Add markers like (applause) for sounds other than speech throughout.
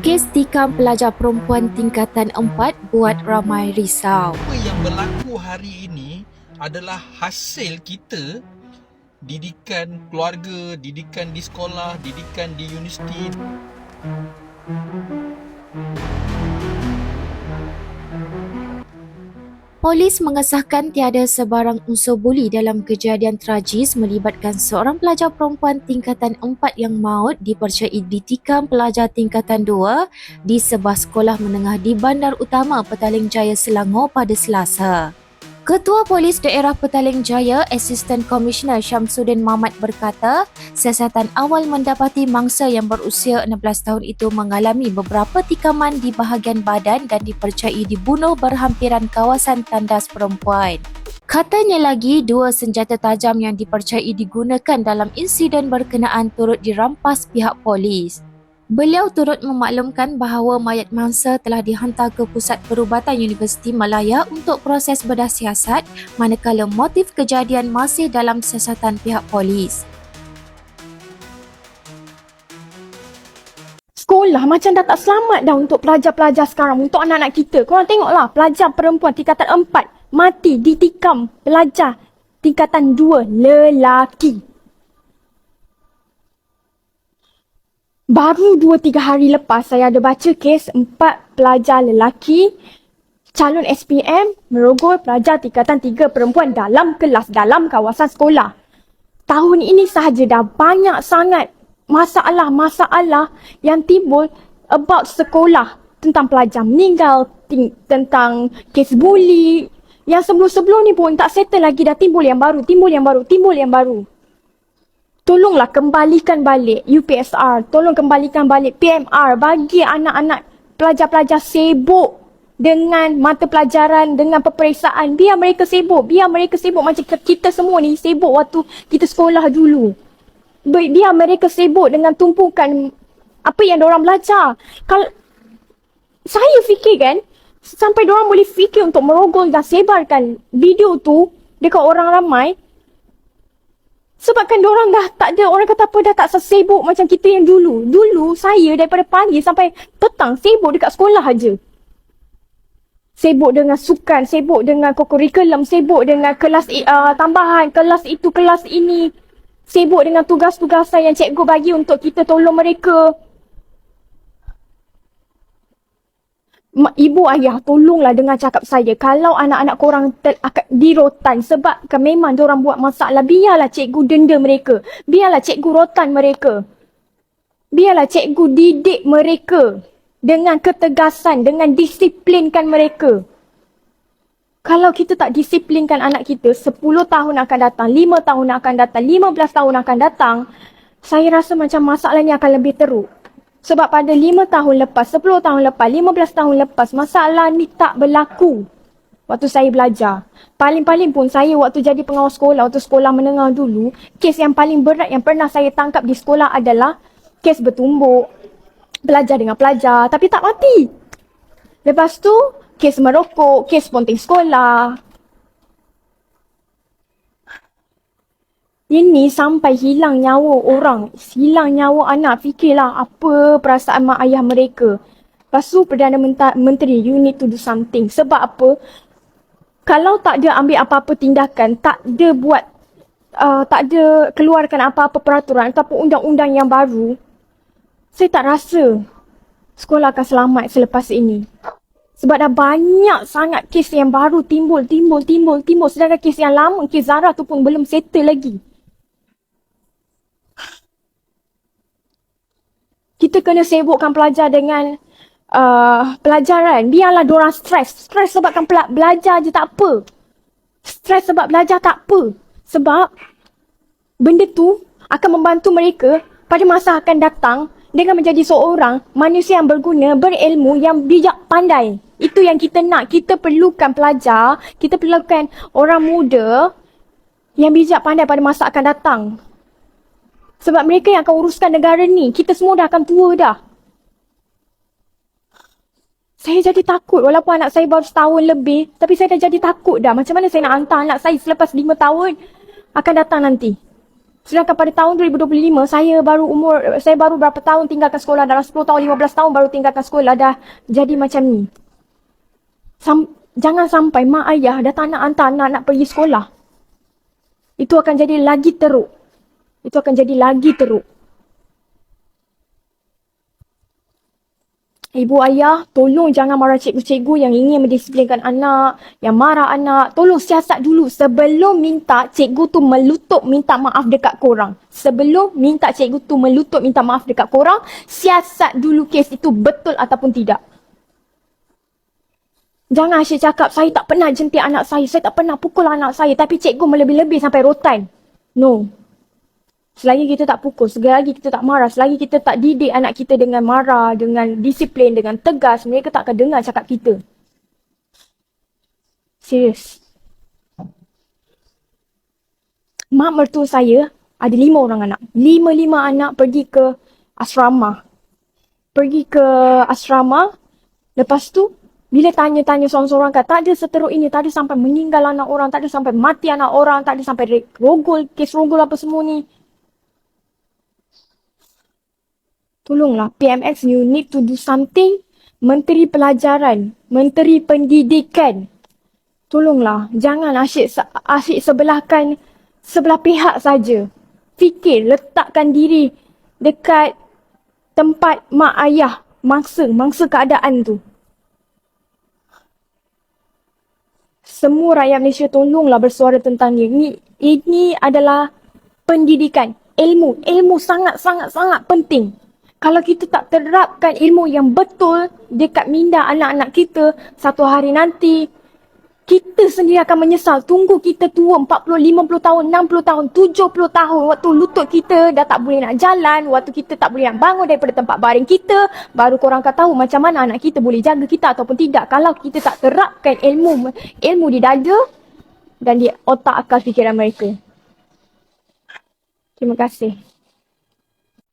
Kes tikam pelajar perempuan tingkatan 4 buat ramai risau. apa yang berlaku hari ini adalah hasil kita didikan keluarga, didikan di sekolah, didikan di universiti. Polis mengesahkan tiada sebarang unsur buli dalam kejadian tragis melibatkan seorang pelajar perempuan tingkatan 4 yang maut dipercayai ditikam pelajar tingkatan 2 di sebuah sekolah menengah di Bandar Utama Petaling Jaya Selangor pada Selasa. Ketua Polis Daerah Petaling Jaya, Assistant Commissioner Syamsuddin Mamat berkata, siasatan awal mendapati mangsa yang berusia 16 tahun itu mengalami beberapa tikaman di bahagian badan dan dipercayai dibunuh berhampiran kawasan tandas perempuan. Katanya lagi, dua senjata tajam yang dipercayai digunakan dalam insiden berkenaan turut dirampas pihak polis. Beliau turut memaklumkan bahawa mayat mangsa telah dihantar ke Pusat Perubatan Universiti Malaya untuk proses bedah siasat manakala motif kejadian masih dalam siasatan pihak polis. Sekolah macam dah tak selamat dah untuk pelajar-pelajar sekarang, untuk anak-anak kita. Korang tengoklah, pelajar perempuan tingkatan 4 mati ditikam pelajar tingkatan 2 lelaki. Baru 2-3 hari lepas saya ada baca kes 4 pelajar lelaki calon SPM merogol pelajar tingkatan 3 perempuan dalam kelas dalam kawasan sekolah. Tahun ini sahaja dah banyak sangat masalah-masalah yang timbul about sekolah tentang pelajar meninggal, ting- tentang kes buli. Yang sebelum-sebelum ni pun tak settle lagi dah timbul yang baru, timbul yang baru, timbul yang baru. Tolonglah kembalikan balik UPSR, tolong kembalikan balik PMR bagi anak-anak pelajar-pelajar sibuk dengan mata pelajaran, dengan peperiksaan. Biar mereka sibuk, biar mereka sibuk macam kita semua ni sibuk waktu kita sekolah dulu. Bi- Biar mereka sibuk dengan tumpukan apa yang orang belajar. Kalau saya fikir kan, sampai orang boleh fikir untuk merogol dan sebarkan video tu dekat orang ramai, Sebabkan orang dah tak ada, orang kata apa, dah tak sesibuk macam kita yang dulu. Dulu saya daripada pagi sampai petang sibuk dekat sekolah aja. Sibuk dengan sukan, sibuk dengan kurikulum, sibuk dengan kelas uh, tambahan, kelas itu, kelas ini. Sibuk dengan tugas-tugasan yang cikgu bagi untuk kita tolong mereka. Ibu ayah tolonglah dengar cakap saya. Kalau anak-anak korang ter- di rotan sebab kan memang orang buat masalah, biarlah cikgu denda mereka. Biarlah cikgu rotan mereka. Biarlah cikgu didik mereka dengan ketegasan, dengan disiplinkan mereka. Kalau kita tak disiplinkan anak kita, 10 tahun akan datang, 5 tahun akan datang, 15 tahun akan datang, saya rasa macam masalah ni akan lebih teruk. Sebab pada 5 tahun lepas, 10 tahun lepas, 15 tahun lepas, masalah ni tak berlaku. Waktu saya belajar. Paling-paling pun saya waktu jadi pengawas sekolah, waktu sekolah menengah dulu, kes yang paling berat yang pernah saya tangkap di sekolah adalah kes bertumbuk. Belajar dengan pelajar, tapi tak mati. Lepas tu, kes merokok, kes ponting sekolah. Ini sampai hilang nyawa orang, hilang nyawa anak. Fikirlah apa perasaan mak ayah mereka. Lepas tu Perdana Menteri, you need to do something. Sebab apa? Kalau tak ada ambil apa-apa tindakan, tak ada buat, uh, tak ada keluarkan apa-apa peraturan ataupun undang-undang yang baru, saya tak rasa sekolah akan selamat selepas ini. Sebab dah banyak sangat kes yang baru timbul, timbul, timbul, timbul. Sedangkan kes yang lama, kes Zara tu pun belum settle lagi. Kita kena sibukkan pelajar dengan uh, pelajaran. Biarlah diorang stres. Stres sebabkan pela- belajar je tak apa. Stres sebab belajar tak apa. Sebab benda tu akan membantu mereka pada masa akan datang dengan menjadi seorang manusia yang berguna, berilmu, yang bijak pandai. Itu yang kita nak. Kita perlukan pelajar, kita perlukan orang muda yang bijak pandai pada masa akan datang. Sebab mereka yang akan uruskan negara ni. Kita semua dah akan tua dah. Saya jadi takut walaupun anak saya baru setahun lebih. Tapi saya dah jadi takut dah. Macam mana saya nak hantar anak saya selepas lima tahun akan datang nanti. Sedangkan pada tahun 2025 saya baru umur saya baru berapa tahun tinggalkan sekolah dalam 10 tahun 15 tahun baru tinggalkan sekolah dah jadi macam ni. Sam, jangan sampai mak ayah dah tak nak hantar anak nak pergi sekolah. Itu akan jadi lagi teruk. Itu akan jadi lagi teruk. Ibu ayah, tolong jangan marah cikgu-cikgu yang ingin mendisiplinkan anak, yang marah anak. Tolong siasat dulu sebelum minta cikgu tu melutut minta maaf dekat korang. Sebelum minta cikgu tu melutut minta maaf dekat korang, siasat dulu kes itu betul ataupun tidak. Jangan asyik cakap, saya tak pernah jentik anak saya, saya tak pernah pukul anak saya, tapi cikgu melebih-lebih sampai rotan. No. Selagi kita tak pukul, selagi kita tak marah, selagi kita tak didik anak kita dengan marah, dengan disiplin, dengan tegas, mereka tak akan dengar cakap kita. Serius. Mak mertua saya ada lima orang anak. Lima-lima anak pergi ke asrama. Pergi ke asrama. Lepas tu, bila tanya-tanya seorang-seorang kata, tak ada seteruk ini, tak ada sampai meninggal anak orang, tak ada sampai mati anak orang, tak ada sampai rogol, kes rogol apa semua ni. Tolonglah PMX you need to do something. Menteri Pelajaran, Menteri Pendidikan. Tolonglah jangan asyik asyik sebelahkan sebelah pihak saja. Fikir letakkan diri dekat tempat mak ayah mangsa mangsa keadaan tu. Semua rakyat Malaysia tolonglah bersuara tentang ni. Ini, ini adalah pendidikan, ilmu. Ilmu sangat-sangat-sangat penting kalau kita tak terapkan ilmu yang betul dekat minda anak-anak kita, satu hari nanti kita sendiri akan menyesal. Tunggu kita tua 40, 50 tahun, 60 tahun, 70 tahun. Waktu lutut kita dah tak boleh nak jalan. Waktu kita tak boleh nak bangun daripada tempat baring kita. Baru korang akan tahu macam mana anak kita boleh jaga kita ataupun tidak. Kalau kita tak terapkan ilmu ilmu di dada dan di otak akal fikiran mereka. Terima kasih.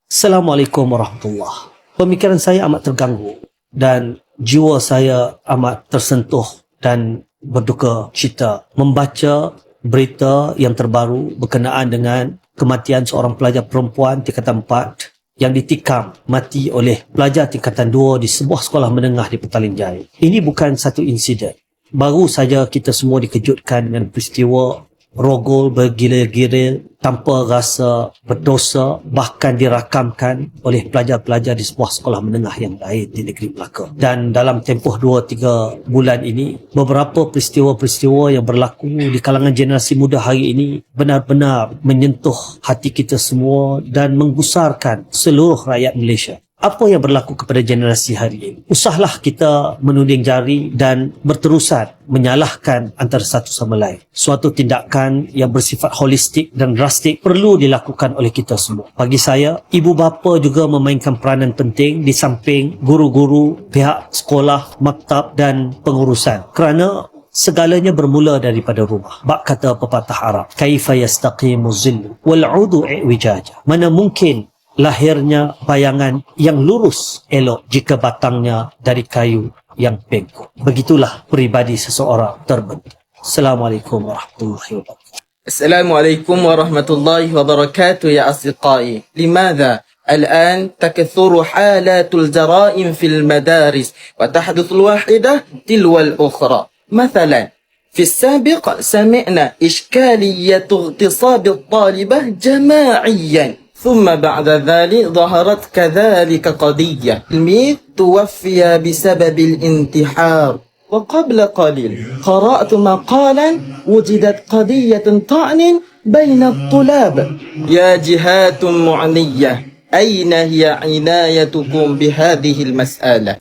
Assalamualaikum warahmatullahi Pemikiran saya amat terganggu dan jiwa saya amat tersentuh dan berduka cita membaca berita yang terbaru berkenaan dengan kematian seorang pelajar perempuan tingkatan 4 yang ditikam mati oleh pelajar tingkatan 2 di sebuah sekolah menengah di Petaling Jaya. Ini bukan satu insiden. Baru saja kita semua dikejutkan dengan peristiwa rogol bergila-gila tanpa rasa berdosa bahkan dirakamkan oleh pelajar-pelajar di sebuah sekolah menengah yang lain di negeri Melaka. Dan dalam tempoh 2-3 bulan ini, beberapa peristiwa-peristiwa yang berlaku di kalangan generasi muda hari ini benar-benar menyentuh hati kita semua dan menggusarkan seluruh rakyat Malaysia apa yang berlaku kepada generasi hari ini. Usahlah kita menuding jari dan berterusan menyalahkan antara satu sama lain. Suatu tindakan yang bersifat holistik dan drastik perlu dilakukan oleh kita semua. Bagi saya, ibu bapa juga memainkan peranan penting di samping guru-guru, pihak sekolah, maktab dan pengurusan. Kerana segalanya bermula daripada rumah. Bak kata pepatah Arab, kaifa yastaqimu zillu wal 'udu i'wijaja. Mana mungkin lahirnya bayangan yang lurus elok jika batangnya dari kayu yang bengkok. Begitulah peribadi seseorang terbentuk. Assalamualaikum warahmatullahi wabarakatuh. السلام عليكم ورحمة الله وبركاته يا أصدقائي لماذا الآن تكثر حالات الجرائم في المدارس وتحدث الواحدة تلو الأخرى مثلا في السابق سمعنا إشكالية اغتصاب الطالبة جماعيا ثم بعد ذلك ظهرت كذلك قضية تلميذ توفي بسبب الانتحار وقبل قليل قرأت مقالا وجدت قضية طعن بين الطلاب يا جهات معنية أين هي عنايتكم بهذه المسألة؟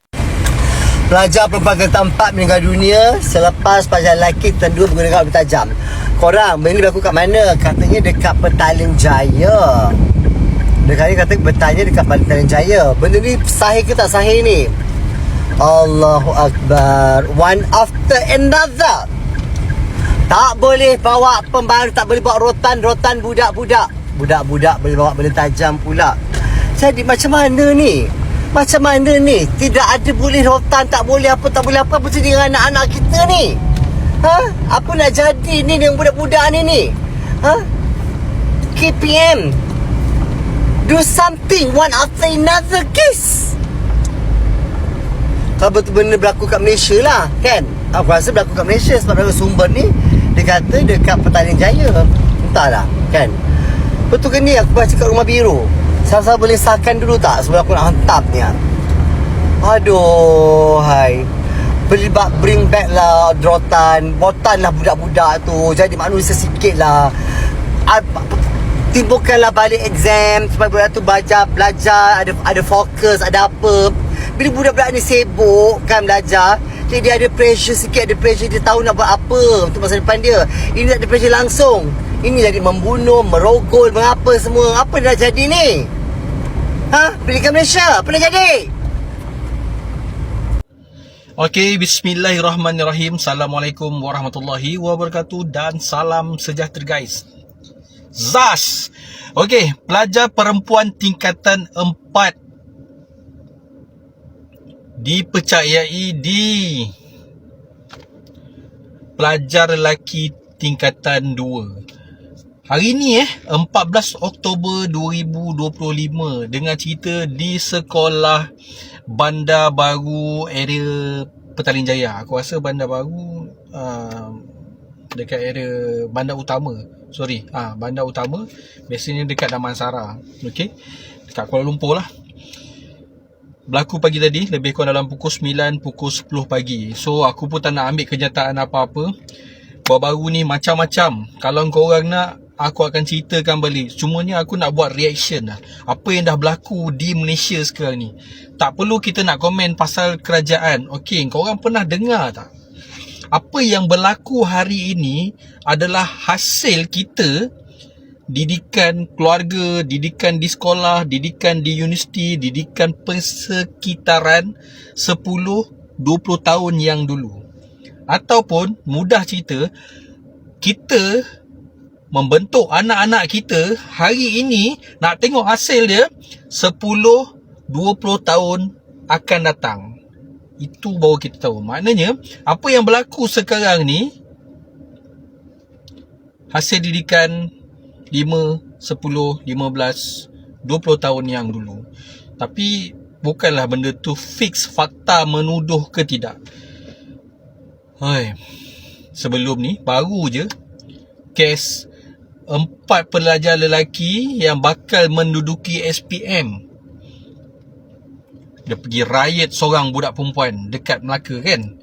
Pelajar perempuan kereta empat meninggal dunia selepas pelajar lelaki kereta dua menggunakan api tajam. Korang, benda ni berlaku kat mana? Katanya dekat Petaling Jaya. Dekat ni kata bertanya dekat Petaling Jaya. Benda ni sahih ke tak sahih ni? Allahu Akbar. One after another. Tak boleh bawa pembaru, tak boleh bawa rotan-rotan budak-budak. Budak-budak boleh bawa benda tajam pula. Jadi macam mana ni? Macam mana ni? Tidak ada boleh rotan, tak boleh apa, tak boleh apa. Apa jadi dengan anak-anak kita ni? Ha? Apa nak jadi ni dengan budak-budak ni ni? Ha? KPM. Do something one after another case. Kalau betul benda berlaku kat Malaysia lah kan? Aku rasa berlaku kat Malaysia Sebab dari sumber ni Dia kata dekat Petaling Jaya. Entahlah kan? Betul ke ni? Aku baca kat rumah biru. Sama-sama boleh sahkan dulu tak Sebelum aku nak hantar ni ah. Aduh hai. Beri ba- Bring back lah Drotan Botan lah budak-budak tu. Jadi manusia sikit lah Ah, Timbulkanlah balik exam Supaya budak tu belajar Belajar Ada ada fokus Ada apa. Bila budak-budak ni sibuk Kan belajar Jadi dia ada pressure sikit Ada pressure Dia tahu nak buat apa Untuk masa depan dia. Ini tak ada pressure langsung. Ini lagi membunuh Merogol Mengapa semua. Apa dah jadi ni? Ha? Pendidikan Malaysia? Apa dah jadi? Okey, bismillahirrahmanirrahim. Assalamualaikum warahmatullahi wabarakatuh dan salam sejahtera guys. ZAS. Okey, pelajar perempuan tingkatan 4 dipercayai di pelajar lelaki tingkatan 2. Hari ni eh 14 Oktober 2025 dengan cerita di sekolah Bandar Baru area Petaling Jaya. Aku rasa Bandar Baru uh, dekat area Bandar Utama. Sorry, ha, Bandar Utama biasanya dekat Damansara. Okey. Dekat Kuala Lumpur lah. Berlaku pagi tadi lebih kurang dalam pukul 9 pukul 10 pagi. So aku pun tak nak ambil kenyataan apa-apa. Baru-baru ni macam-macam. Kalau korang nak aku akan ceritakan balik. Cumanya aku nak buat reaction lah. Apa yang dah berlaku di Malaysia sekarang ni. Tak perlu kita nak komen pasal kerajaan. Okey, korang pernah dengar tak? Apa yang berlaku hari ini adalah hasil kita didikan keluarga, didikan di sekolah, didikan di universiti, didikan persekitaran 10-20 tahun yang dulu. Ataupun mudah cerita, kita membentuk anak-anak kita hari ini nak tengok hasil dia 10 20 tahun akan datang. Itu baru kita tahu. Maknanya apa yang berlaku sekarang ni hasil didikan 5, 10, 15, 20 tahun yang dulu. Tapi bukanlah benda tu fix fakta menuduh ke tidak. Hai. Sebelum ni baru je kes empat pelajar lelaki yang bakal menduduki SPM. Dia pergi riot seorang budak perempuan dekat Melaka kan.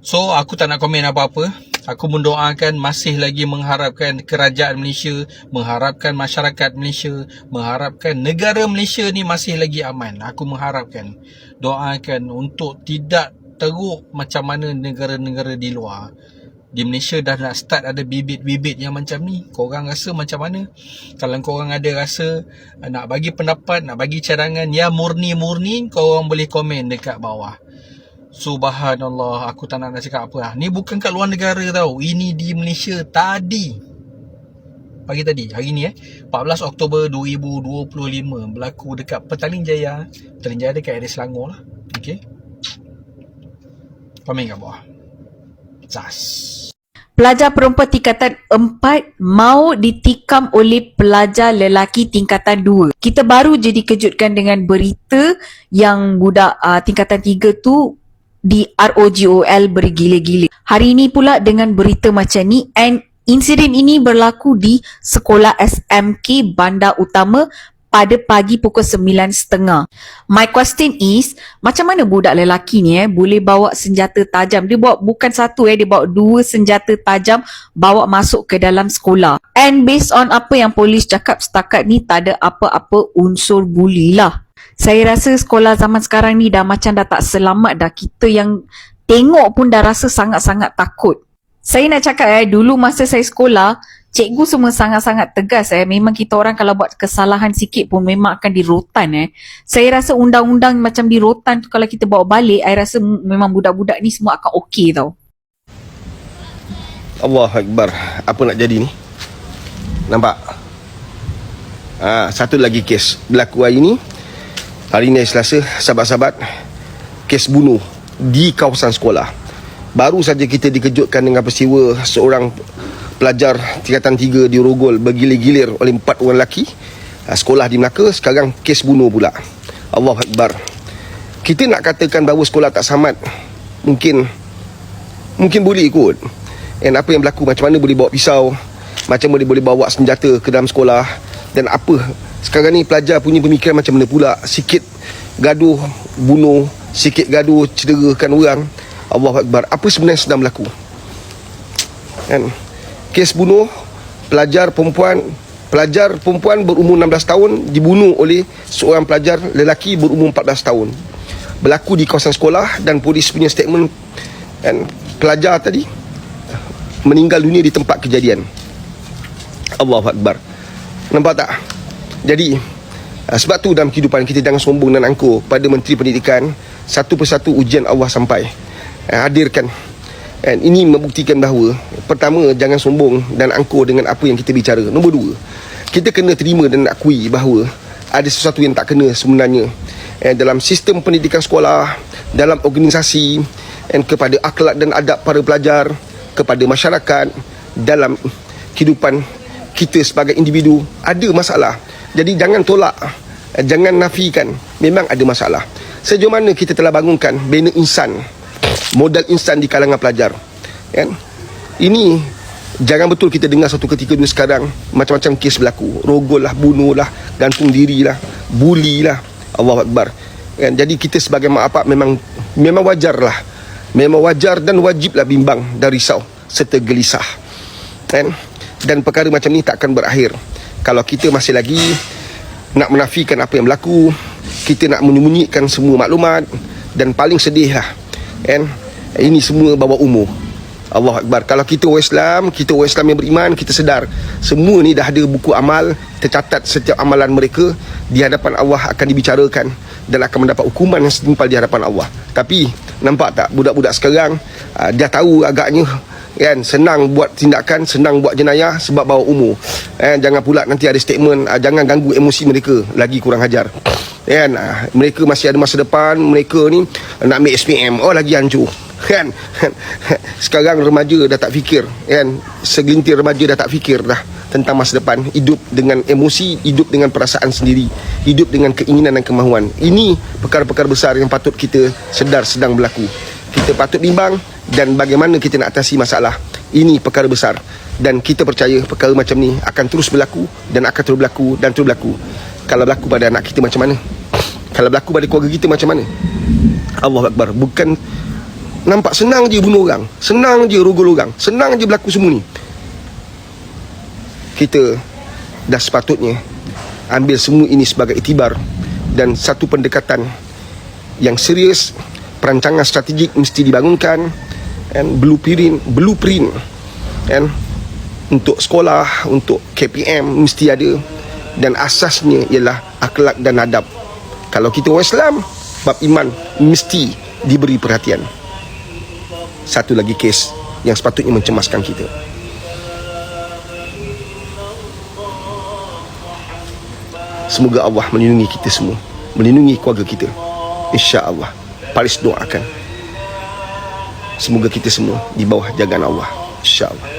So aku tak nak komen apa-apa. Aku mendoakan masih lagi mengharapkan kerajaan Malaysia, mengharapkan masyarakat Malaysia, mengharapkan negara Malaysia ni masih lagi aman. Aku mengharapkan doakan untuk tidak teruk macam mana negara-negara di luar di Malaysia dah nak start ada bibit-bibit yang macam ni. Korang rasa macam mana? Kalau korang ada rasa uh, nak bagi pendapat nak bagi cadangan yang murni-murni korang boleh komen dekat bawah. Subhanallah aku tak nak nak cakap apa lah. Ni bukan kat luar negara tau. Ini di Malaysia tadi. Pagi tadi hari ni eh. 14 Oktober 2025 berlaku dekat Petaling Jaya. Petaling Jaya dekat area Selangor lah. Okay komen kat bawah Zas Pelajar perempuan tingkatan 4 mau ditikam oleh pelajar lelaki tingkatan 2. Kita baru je dikejutkan dengan berita yang budak uh, tingkatan 3 tu di ROGOL bergila-gila. Hari ini pula dengan berita macam ni and insiden ini berlaku di sekolah SMK Bandar Utama pada pagi pukul 9.30. My question is, macam mana budak lelaki ni eh boleh bawa senjata tajam? Dia bawa bukan satu eh, dia bawa dua senjata tajam bawa masuk ke dalam sekolah. And based on apa yang polis cakap setakat ni tak ada apa-apa unsur buli lah. Saya rasa sekolah zaman sekarang ni dah macam dah tak selamat dah. Kita yang tengok pun dah rasa sangat-sangat takut. Saya nak cakap eh, dulu masa saya sekolah, cikgu semua sangat-sangat tegas eh. Memang kita orang kalau buat kesalahan sikit pun memang akan dirotan eh. Saya rasa undang-undang macam dirotan tu kalau kita bawa balik, saya rasa memang budak-budak ni semua akan okey tau. Allah Akbar. Apa nak jadi ni? Nampak? Ha, satu lagi kes berlaku hari ni. Hari ni Selasa, sahabat-sahabat. Kes bunuh di kawasan sekolah. Baru saja kita dikejutkan dengan peristiwa seorang pelajar tingkatan 3 dirogol bergilir-gilir oleh empat orang lelaki uh, sekolah di Melaka sekarang kes bunuh pula. Allah Akbar. Kita nak katakan bahawa sekolah tak selamat mungkin mungkin boleh ikut. And apa yang berlaku macam mana boleh bawa pisau macam mana boleh bawa senjata ke dalam sekolah dan apa sekarang ni pelajar punya pemikiran macam mana pula? Sikit gaduh bunuh sikit gaduh cederakan orang. Allah Akbar. Apa sebenarnya sedang berlaku? Kan kes bunuh pelajar perempuan pelajar perempuan berumur 16 tahun dibunuh oleh seorang pelajar lelaki berumur 14 tahun. Berlaku di kawasan sekolah dan polis punya statement kan pelajar tadi meninggal dunia di tempat kejadian. Allahu Akbar. Nampak tak? Jadi uh, sebab tu dalam kehidupan kita jangan sombong dan angkuh pada menteri pendidikan satu persatu ujian Allah sampai. Uh, hadirkan dan ini membuktikan bahawa pertama jangan sombong dan angkuh dengan apa yang kita bicara. Nombor dua kita kena terima dan akui bahawa ada sesuatu yang tak kena sebenarnya. Eh, dalam sistem pendidikan sekolah dalam organisasi dan kepada akhlak dan adab para pelajar kepada masyarakat dalam kehidupan kita sebagai individu ada masalah. Jadi jangan tolak jangan nafikan. Memang ada masalah. Sejauh mana kita telah bangunkan bina insan modal insan di kalangan pelajar kan? Ini jangan betul kita dengar satu ketika dulu sekarang macam-macam kes berlaku. Rogol lah bunuh lah gantung diri lah bully lah. Allah Akbar. Kan? Jadi kita sebagai mak bapak memang memang wajar lah. Memang wajar dan wajib lah bimbang dan risau serta gelisah. Kan? Dan perkara macam ni takkan berakhir. Kalau kita masih lagi nak menafikan apa yang berlaku kita nak menyembunyikan semua maklumat dan paling sedih lah kan? Ini semua bawa umur. Allah Akbar. Kalau kita orang Islam Kita orang Islam yang beriman Kita sedar. Semua ni dah ada buku amal Tercatat setiap amalan mereka Di hadapan Allah akan dibicarakan Dan akan mendapat hukuman yang setimpal di hadapan Allah. Tapi Nampak tak Budak-budak sekarang uh, Dah tahu agaknya kan senang buat tindakan senang buat jenayah sebab bawa umur. Eh, jangan pula nanti ada statement uh, jangan ganggu emosi mereka. Lagi kurang hajar. Kan uh, mereka masih ada masa depan mereka ni nak ambil SPM oh lagi hancur. Kan? (laughs) Sekarang remaja dah tak fikir kan? Segelintir remaja dah tak fikir dah tentang masa depan. Hidup dengan emosi hidup dengan perasaan sendiri. Hidup dengan keinginan dan kemahuan. Ini perkara-perkara besar yang patut kita sedar sedang berlaku. Kita patut bimbang dan bagaimana kita nak atasi masalah? Ini perkara besar. Dan kita percaya perkara macam ni akan terus berlaku dan akan terus berlaku dan terus berlaku. Kalau berlaku pada anak kita macam mana? Kalau berlaku pada keluarga kita macam mana? Allah Akbar. Bukan Nampak senang je bunuh orang Senang je rogol orang Senang je berlaku semua ni. Kita Dah sepatutnya Ambil semua ini sebagai itibar Dan satu pendekatan Yang serius Perancangan strategik mesti dibangunkan and Blueprint Blueprint and Untuk sekolah Untuk KPM Mesti ada Dan asasnya ialah Akhlak dan adab Kalau kita orang Islam Bab iman Mesti diberi perhatian satu lagi kes yang sepatutnya mencemaskan kita. Semoga Allah melindungi kita semua, melindungi keluarga kita. Insya-Allah. Paris doakan. Semoga kita semua di bawah jagaan Allah. Insya-Allah.